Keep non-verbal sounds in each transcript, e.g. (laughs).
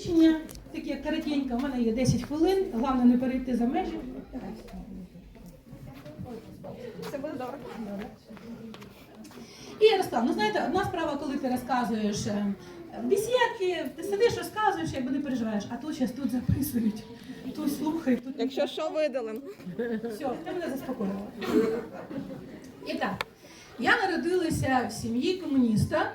Рішення таке коротеньке, у мене є 10 хвилин, головне не перейти за межі. Все буде добре. І Ярослав, ну знаєте, одна справа, коли ти розказуєш е, бесідки, ти сидиш, розказуєш, якби не переживаєш, а тут зараз тут записують, тут слухають, тут Якщо що видалим. все, ти мене заспокоїла. І так, я народилася в сім'ї комуніста,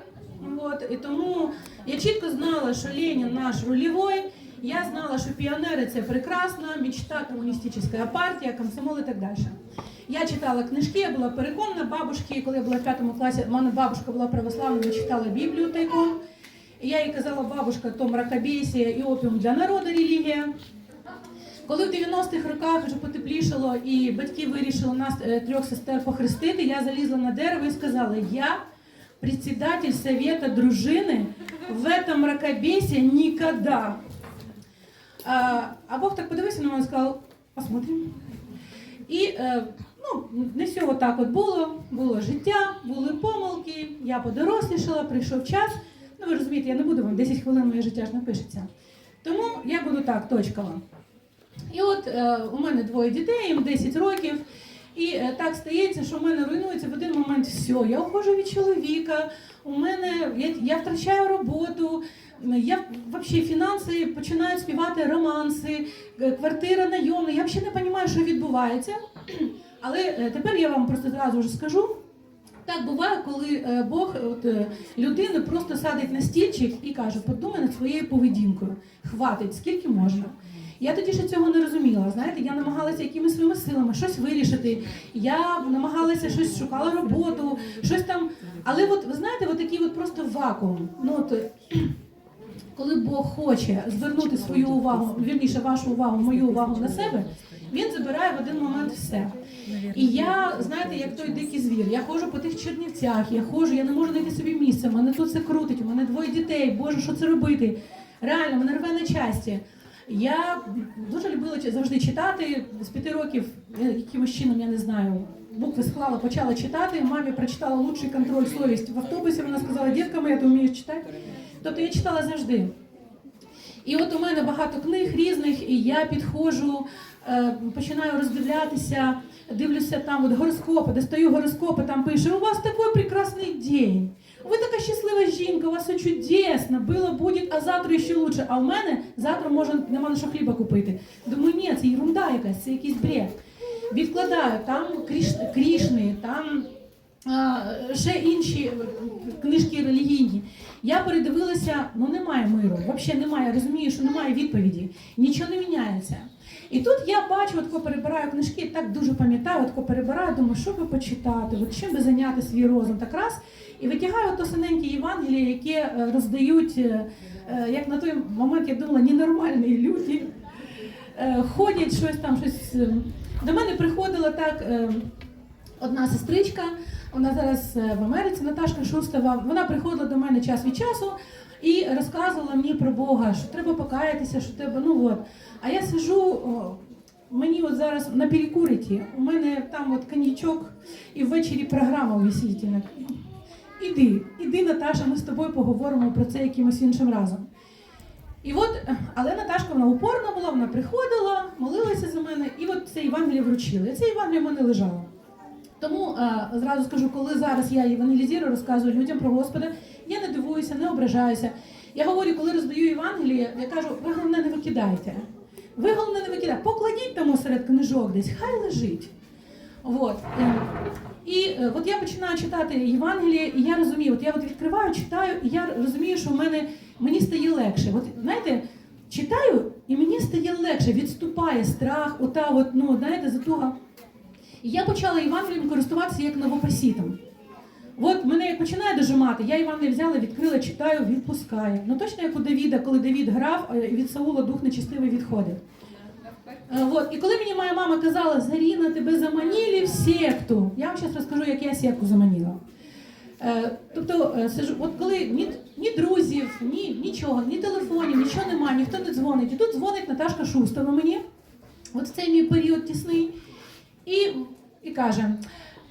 от, і тому я чітко знала, що Ленін наш рульовий, я знала, що піонери це прекрасно, мечта комуністична партія, комсомол і так далі. Я читала книжки, я була переконана, бабушки, коли я була в п'ятому класі, в мене бабушка була православною, читала Біблію тайком. Я їй казала, бабушка, то мракобесія і опіум для народу релігія. Коли в 90-х роках вже потеплішало і батьки вирішили нас е, трьох сестер похрестити, я залізла на дерево і сказала: я председатель совета дружини, в этом мракобесие никогда. А, а Бог так подивився на мене і сказав, посмотрим. І е, ну, не все отак от було. Було життя, були помилки, я подорослішала, прийшов час. Ну, ви розумієте, я не буду вам 10 хвилин моє життя ж напишеться. Тому я буду так, точкова. І от е, у мене двоє дітей, їм 10 років. І е, так стається, що в мене руйнується в один момент все. Я ухожу від чоловіка, у мене я, я втрачаю роботу, я взагалі фінанси починають співати романси, е, квартира найомна. Я взагалі не розумію, що відбувається. (clears throat) Але е, тепер я вам просто зразу вже скажу. Так буває, коли Бог от, людину просто садить на стільчик і каже, подумай над своєю поведінкою. Хватить, скільки можна. Я тоді ще цього не розуміла. Знаєте, я намагалася якимись своїми силами щось вирішити. Я намагалася щось шукала роботу, щось там. Але от ви знаєте, от такий от просто вакуум. Ну от (clears throat) коли Бог хоче звернути свою увагу, вірніше вашу увагу, мою увагу на себе, він забирає в один момент все. І я, знаєте, як той дикий звір, я ходжу по тих чернівцях, я ходжу, я не можу знайти собі місце, мене тут все крутить, у мене двоє дітей, Боже, що це робити? Реально, мене рве на часті. Я дуже любила завжди читати. З п'яти років я якимось чином, я не знаю, букви склала, почала читати. Мамі прочитала лучший контроль совість в автобусі. Вона сказала, дітка моя, ти вмієш читати. Тобто я читала завжди. І от у мене багато книг різних, і я підходжу, е, починаю роздивлятися, дивлюся там от гороскопи, достаю гороскопи, там пише, у вас такий прекрасний день. Ви така щаслива жінка, у вас все чудесно, було, буде, а завтра ще лучше. А в мене завтра може нема на що хліба купити. Думаю, ні, це ерунда якась, це якийсь бред. Відкладаю там кріш, крішни, там а, ще інші книжки релігійні. Я передивилася, ну немає миру, взагалі немає, розумію, що немає відповіді, нічого не міняється. І тут я бачу, от перебираю книжки, так дуже пам'ятаю, от перебираю, думаю, що би почитати, от чим би зайняти свій розум, так раз. І витягаю то синеньке Євангеліє, яке е, роздають, е, е, як на той момент я думала, ненормальні люди. Ходять щось там, щось. е. До мене приходила так е, одна сестричка, вона зараз е, в Америці, Наташка Шустова. Вона приходила до мене час від часу і розказувала мені про Бога, що треба покаятися, що треба. Ну от. А я сижу, мені от зараз на перекуриті, у мене там от коньячок, і ввечері програма висить. І на- Іди, іди, Наташа, ми з тобою поговоримо про це якимось іншим разом. І от, але Наташка вона упорна була, вона приходила, молилася за мене, і от це Євангеліє вручили. Це Євангеліє в мене лежало. Тому е, зразу скажу, коли зараз я евангелізую, розказую людям про Господа, я не дивуюся, не ображаюся. Я говорю, коли роздаю Євангеліє, я кажу, ви головне не викидайте. Ви головне не викидайте. Покладіть тому серед книжок десь, хай лежить. От. І е, от я починаю читати Євангеліє, і я розумію, от я от відкриваю, читаю, і я розумію, що в мене мені стає легше. От знаєте, читаю, і мені стає легше, відступає страх, ота от, ну, знаєте, затуга. І я почала Євангелієм користуватися як новопосітом. От мене як починає дожимати, я Євангеліє взяла, відкрила, читаю, відпускаю. Ну точно як у Давіда, коли Давід грав, е, від Саула дух нечистивий відходив. Е, Вот. І коли мені моя мама казала, Заріна, тебе заманили в секту, я вам зараз розкажу, як я секту заманила. Е, Тобто, от коли ні, ні друзів, ні нічого, ні телефонів, нічого немає, ніхто не дзвонить. І тут дзвонить Наташка Шустова мені, от в цей мій період тісний, і, і каже: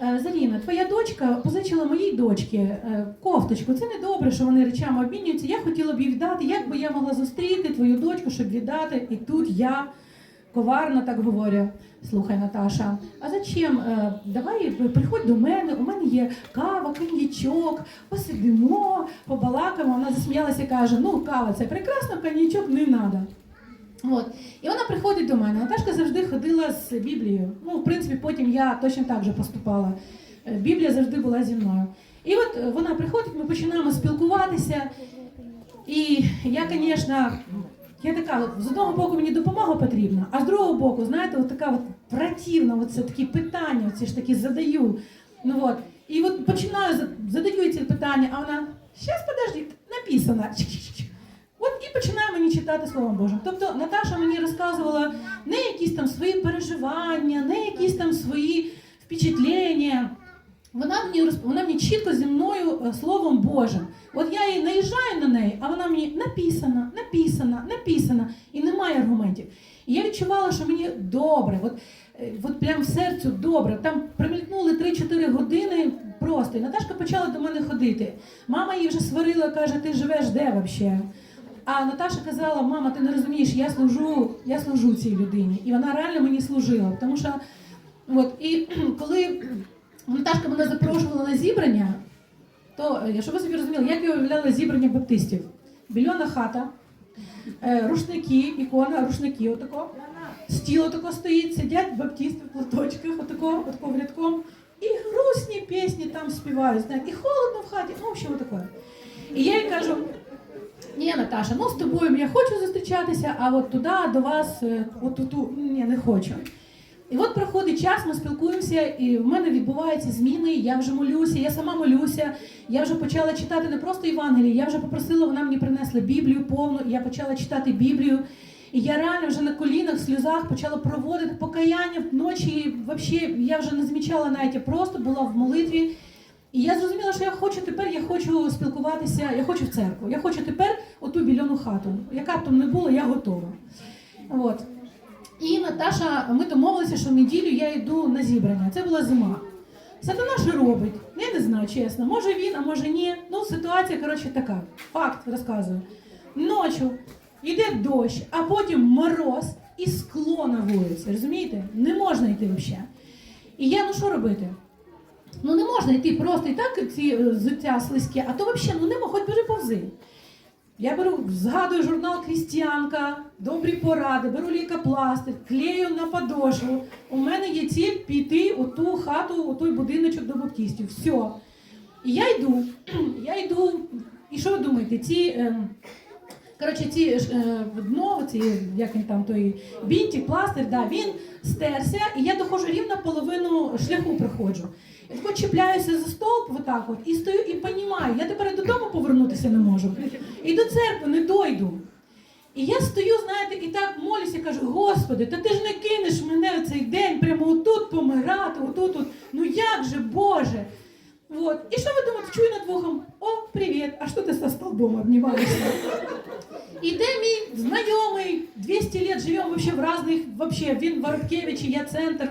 «Е, Заріна, твоя дочка позичила моїй дочці е, кофточку. Це не добре, що вони речами обмінюються. Я хотіла б їй віддати. Як би я могла зустріти твою дочку, щоб віддати? І тут я коварно так говорю. Слухай, Наташа, а зачем? Е, Давай приходь до мене, у мене є кава, коньячок, посидимо, побалакаємо. Вона засміялася і каже: ну, кава це прекрасно, коньячок не треба. От. І вона приходить до мене. Наташка завжди ходила з Біблією. Ну, в принципі, потім я точно так же поступала. Е, Біблія завжди була зі мною. І от е, вона приходить, ми починаємо спілкуватися. І я, звісно, я така, от, з одного боку мені допомога потрібна, а з другого боку, знаєте, от така от противна, от це такі питання, ці ж такі задаю. Ну от. І от починаю, задаю ці питання, а вона, зараз подожди, написано. (laughs) От і починає мені читати Словом Божим. Тобто Наташа мені розказувала не якісь там свої переживання, не якісь там свої впечатлення. Вона мені вона мені чітко зі мною е, Словом Божим. От я їй наїжджаю на неї, а вона мені написана, написана, написана, і немає аргументів. І я відчувала, що мені добре, от, е, от прям в серцю добре. Там примількнули 3-4 години просто. І Наташка почала до мене ходити. Мама її вже сварила, каже, ти живеш де взагалі? А Наташа казала, мама, ти не розумієш, я служу, я служу цій людині. І вона реально мені служила. Тому що, от, і (clears throat) коли Наташка мене запрошувала на зібрання, то, е, щоб ви собі розуміли, як я уявляла зібрання баптистів. Більона хата, е, рушники, ікона, рушники отако, стіл отако стоїть, сидять баптисти в платочках, отако, отако в рядком, і грустні пісні там співають, знаєте, і холодно в хаті, ну, в общем, отако. І я їй кажу, ні, Наташа, ну з тобою я хочу зустрічатися, а от туди, до вас, е, от туту, ні, не хочу. І от проходить час, ми спілкуємося, і в мене відбуваються зміни. Я вже молюся, я сама молюся. Я вже почала читати не просто Євангеліє, я вже попросила, вона мені принесла Біблію повну, і я почала читати Біблію. І я реально вже на колінах, в сльозах почала проводити покаяння вночі. Взагалі, я вже не замічала навіть, я просто була в молитві. І я зрозуміла, що я хочу тепер, я хочу спілкуватися, я хочу в церкву. Я хочу тепер оту більону хату. Яка б там не була, я готова. От. І Наташа, ми домовилися, що в неділю я йду на зібрання. Це була зима. Сатана що робить? Я не знаю, чесно. Може він, а може ні. Ну, ситуація, коротше, така. Факт розказую. Ночі йде дощ, а потім мороз і скло на вулиці. Розумієте? Не можна йти взагалі. І я, ну що робити? Ну не можна йти просто і так ці е, взуття слизькі, а то взагалі ну нема, хоч бери повзи. Я беру, згадую журнал Крістіанка, добрі поради, беру лікопластир, клею на подошву. У мене є ціль піти у ту хату, у той будиночок до баптистів. Все. І я йду, (clears throat) я йду. І що ви думаєте? Ці, ем, коротше, ці е, дно, ці, як він там той бінтик, пластир, да, він стерся, і я доходжу рівно половину шляху проходжу. Я тако чіпляюся за стовп, отак от, і стою і розумію, я тепер додому повернутися не можу. І до церкви не дойду. І я стою, знаєте, і так молюся, кажу, Господи, та ти ж не кинеш мене в цей день прямо отут помирати, отут, от. ну як же, Боже. Вот. І що ви думаєте, чую над вухом? О, привіт, а що ти со столбом обнімаєшся? Іде мій знайомий, 200 лет живемо вообще в разних, вообще, він в Воробкевичі, я центр.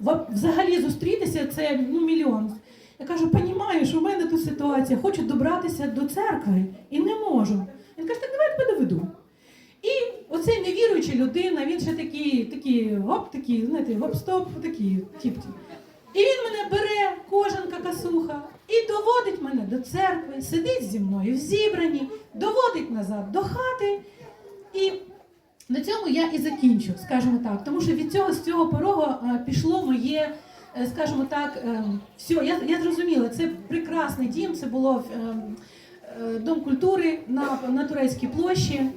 Взагалі зустрітися це ну, мільйон. Я кажу, понімаєш, у мене тут ситуація, хочу добратися до церкви і не можу. Він каже, так давай я тебе доведу. І оцей невіруюча людина, він ще такий, такий, гоп, такий, знаєте, гоп-стоп, такий, тіп. І він мене бере, кожанка касуха, і доводить мене до церкви, сидить зі мною в зібранні, доводить назад до хати. І на цьому я і закінчу, скажімо так. Тому що від цього з цього порогу е, пішло моє, е, скажімо так, е, все, я, я зрозуміла, це прекрасний дім, це було Дом культури на, на Турецькій площі.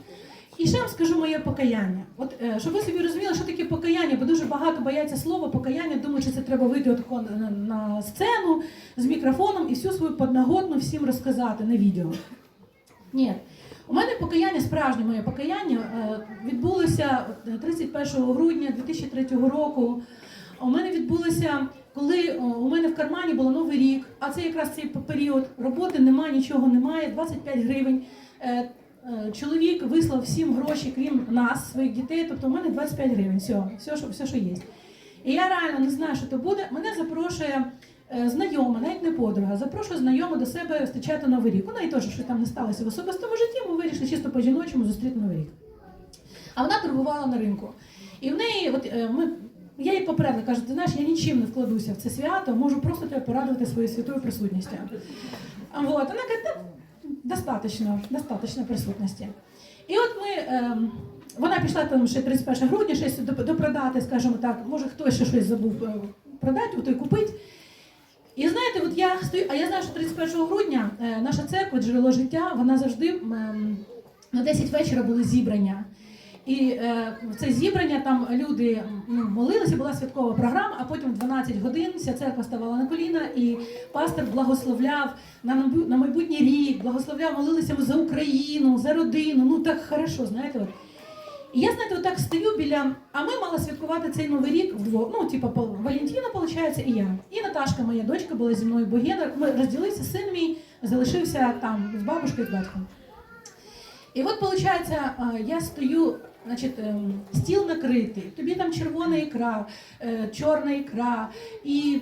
І ще вам скажу моє покаяння. От щоб ви собі розуміли, що таке покаяння, бо дуже багато бояться слова покаяння, думають, що це треба вийти отако на, на сцену з мікрофоном і всю свою подноготну всім розказати на відео. Ні. У мене покаяння, справжнє моє покаяння, е, відбулося е, 31 грудня 2003 року. У мене відбулося, коли е, у мене в кармані було новий рік, а це якраз цей період роботи немає, нічого немає, 25 гривень. Е, е, Чоловік вислав всім гроші, крім нас, своїх дітей, тобто у мене 25 гривень, все, все, що, все, що є. І я реально не знаю, що то буде. Мене запрошує е, знайома, навіть не подруга, запрошує знайому до себе зустрічати Новий рік. У неї теж щось там не сталося в особистому житті, ми вирішили чисто по-жіночому зустріти Новий рік. А вона торгувала на ринку. І в неї, от е, ми. Я їй попередила, кажу, ти знаєш, я нічим не вкладуся в це свято, можу просто тебе порадувати своєю святою присутністю. А Вот. Вона каже, «Та достаточно, достаточно присутності. І от ми, ем, вона пішла там ще 31 грудня, щось допродати, скажімо так, може хтось ще щось забув е, продати, ото й купить. І знаєте, от я стою, а я знаю, що 31 грудня е, наша церква, джерело життя, вона завжди ем, на 10 вечора були зібрання. І е, в це зібрання там люди ну, молилися, була святкова програма, а потім в 12 годин вся церква ставала на коліна, і пастор благословляв на, майбутній рік, благословляв, молилися за Україну, за родину. Ну так хорошо, знаєте. От. І я, знаєте, отак стою біля. А ми мали святкувати цей новий рік вдвох. Ну, типу, Валентина, виходить, і я. І Наташка, моя дочка, була зі мною, бо Гена, ми розділися, син мій залишився там з бабушкою і з батьком. І от, виходить, я стою, значить, ем, стіл накритий, тобі там червона ікра, е, чорна ікра, і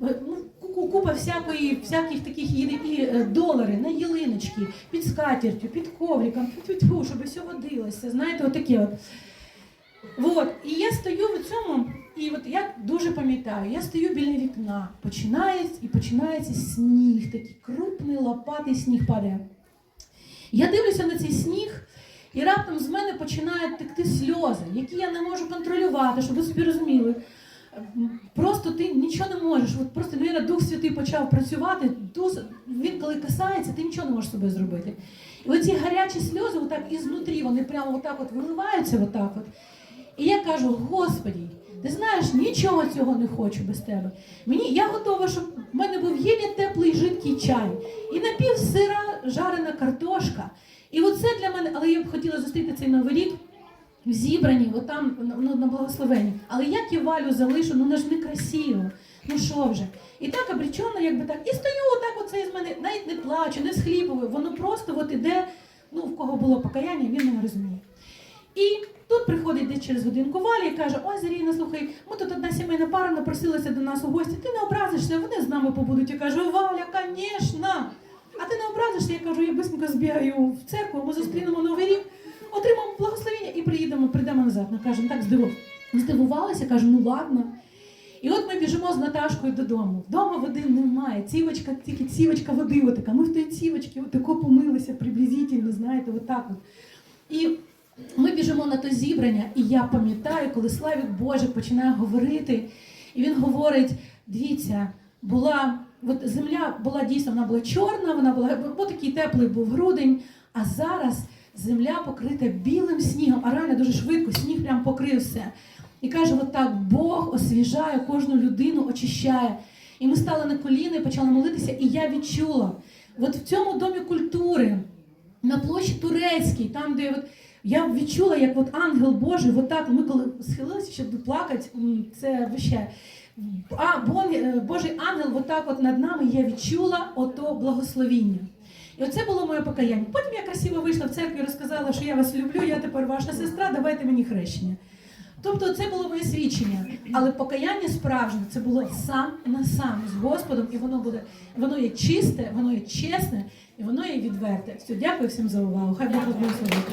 ну, купа всякої, всяких таких їди, і е, долари на ялиночки, під скатертю, під ковриком, щоб все водилося. Знаєте, отаке от. Вот. І я стою в цьому, і от я дуже пам'ятаю, я стою біля вікна, починається і починається сніг, такий крупний лопатий сніг падає. Я дивлюся на цей сніг, і раптом з мене починають текти сльози, які я не можу контролювати, щоб ви собі розуміли. Просто ти нічого не можеш. От просто навіть, Дух Святий почав працювати. Він коли касається, ти нічого не можеш собі зробити. І оці гарячі сльози, отак ізнутрі, вони прямо отак от виливаються, отак от. І я кажу: Господі, ти знаєш, нічого цього не хочу без тебе. Мені я готова, щоб в мене був єлі теплий жидкий чай, і напівсира жарена картошка. І оце для мене, але я б хотіла зустріти цей новий рік в зібранні, от там ну, на благословенні. Але як я валю залишу, ну не ж не красиво. Ну що вже? І так обречено, якби так. І стою отак, оце з мене навіть не плачу, не схліпую. Воно просто от іде, ну в кого було покаяння, він мене розуміє. І тут приходить десь через годинку Валя і каже: Ой, Заріна, слухай, ми тут одна сімейна пара напросилася до нас у гості. Ти не образишся, вони з нами побудуть. Я кажу, Валя, звісно. А ти не образишся? Я кажу, я бисенько збігаю в церкву, ми зустрінемо новий рік, отримаємо благословення і приїдемо, прийдемо назад. Вона каже, так здивов... здивувалася, кажу, ну ладно. І от ми біжимо з Наташкою додому. Вдома води немає. Цівочка, тільки цівочка води отака. Ми в тій цівочці отако помилися приблизительно, знаєте, отак от. І ми біжимо на то зібрання, і я пам'ятаю, коли Славік Божик починає говорити, і він говорить: дивіться, була от земля була дійсно вона була чорна, вона була бо такий теплий був грудень, а зараз земля покрита білим снігом, а реально дуже швидко сніг прям покрив все. І каже, от так Бог освіжає кожну людину, очищає. І ми стали на коліна і почали молитися, і я відчула, от в цьому домі культури, на площі Турецькій, там, де от я відчула, як от ангел Божий, от так ми коли схилилися, щоб плакати, це вообще. А е, Божий ангел, от так от над нами я відчула ото благословіння. І оце було моє покаяння. Потім я красиво вийшла в церкву і розказала, що я вас люблю, я тепер ваша сестра, давайте мені хрещення. Тобто це було моє свідчення. Але покаяння справжнє це було сам на сам з Господом, і воно буде, воно є чисте, воно є чесне, і воно є відверте. Все, дякую всім за увагу. Хай Бог благословить.